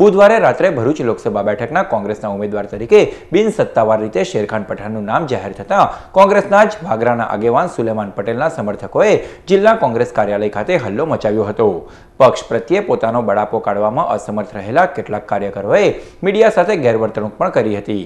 બુધવારે રાત્રે ભરૂચ લોકસભા બેઠકના કોંગ્રેસના ઉમેદવાર તરીકે બિન સત્તાવાર રીતે શેરખાન પઠાણનું નામ જાહેર થતાં કોંગ્રેસના જ ભાગરાના આગેવાન સુલેમાન પટેલના સમર્થકોએ જિલ્લા કોંગ્રેસ કાર્યાલય ખાતે હલ્લો મચાવ્યો હતો. પક્ષ પ્રત્યે પોતાનો બળાપો કાઢવામાં અસમર્થ રહેલા કેટલાક કાર્યકરોએ મીડિયા સાથે ગેરવર્તણૂક પણ કરી હતી.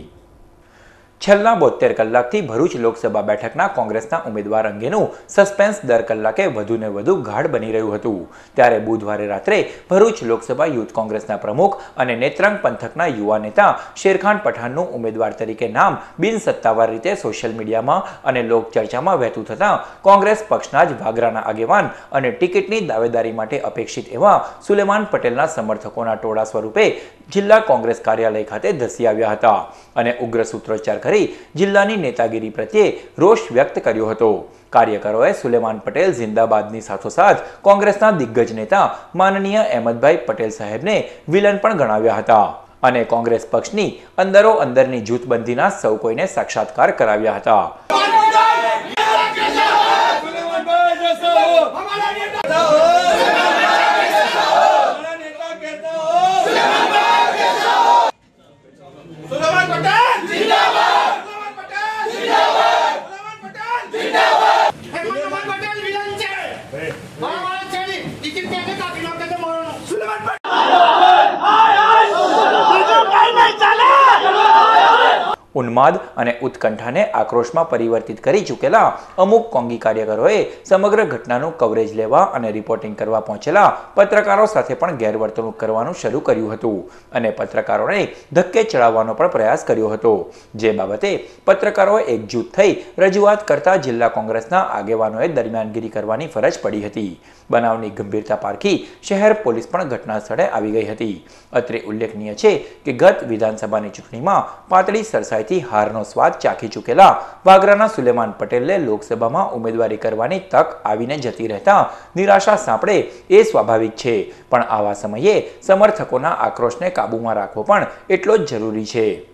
છેલ્લા બોતેર કલાકથી ભરૂચ લોકસભા બેઠકના કોંગ્રેસના ઉમેદવાર અંગેનું સસ્પેન્સ દર કલાકે વધુને વધુ ગાઢ બની રહ્યું હતું. ત્યારે બુધવારે રાત્રે ભરૂચ લોકસભા યુથ કોંગ્રેસના પ્રમુખ અને નેત્રંગ પંથકના યુવા નેતા શેરખાન પઠાણનું ઉમેદવાર તરીકે નામ બિનસત્તાવાર રીતે સોશિયલ મીડિયામાં અને લોકચર્ચામાં વહેતું થતાં કોંગ્રેસ પક્ષના જ વાગરાના આગેવાન અને ટિકિટની દાવેદારી માટે અપેક્ષિત એવા સુલેમાન પટેલના સમર્થકોના ટોળા સ્વરૂપે જિલ્લા કોંગ્રેસ કાર્યાલય ખાતે ધસી આવ્યા હતા અને ઉગ્ર સૂત્રોચ્ચાર કરી જિલ્લાની નેતાગીરી પ્રત્યે રોષ વ્યક્ત કર્યો હતો. કાર્યકરોએ સુલેમાન પટેલ જિંદાબાદની સાથોસાથ કોંગ્રેસના દિગ્ગજ નેતા માનનીય અહેમદભાઈ પટેલ સાહેબને વિલન પણ ગણાવ્યા હતા અને કોંગ્રેસ પક્ષની અંદરો અંદરની જૂથબંધીના સૌ કોઈને સાક્ષાત્કાર કરાવ્યા હતા. ઉન્માદ અને ઉત્કંઠાને આક્રોશમાં પરિવર્તિત કરી ચૂકેલા અમુક કોંગી કાર્યકરોએ સમગ્ર ઘટનાનું કવરેજ લેવા અને રિપોર્ટિંગ કરવા પહોંચેલા પત્રકારો સાથે પણ ગેરવર્તણૂક કરવાનું શરૂ કર્યું હતું અને પત્રકારોને ધક્કે ચડાવવાનો પણ પ્રયાસ કર્યો હતો. જે બાબતે પત્રકારોએ એકજૂથ થઈ રજૂઆત કરતા જિલ્લા કોંગ્રેસના આગેવાનોએ દરમિયાનગીરી કરવાની ફરજ પડી હતી. બનાવની ગંભીરતા પારખી શહેર પોલીસ પણ ઘટના સ્થળે આવી ગઈ હતી. અત્રે ઉલ્લેખનીય છે કે ગત વિધાનસભાની ચૂંટણીમાં પાતળી સરસાઈથી હારનો સ્વાદ ચાખી ચૂકેલા વાગરાના સુલેમાન પટેલને લોકસભામાં ઉમેદવારી કરવાની તક આવીને જતી રહેતા નિરાશા સાંપડે એ સ્વાભાવિક છે. પણ આવા સમયે સમર્થકોના આક્રોશને કાબૂમાં રાખવો પણ એટલો જ જરૂરી છે.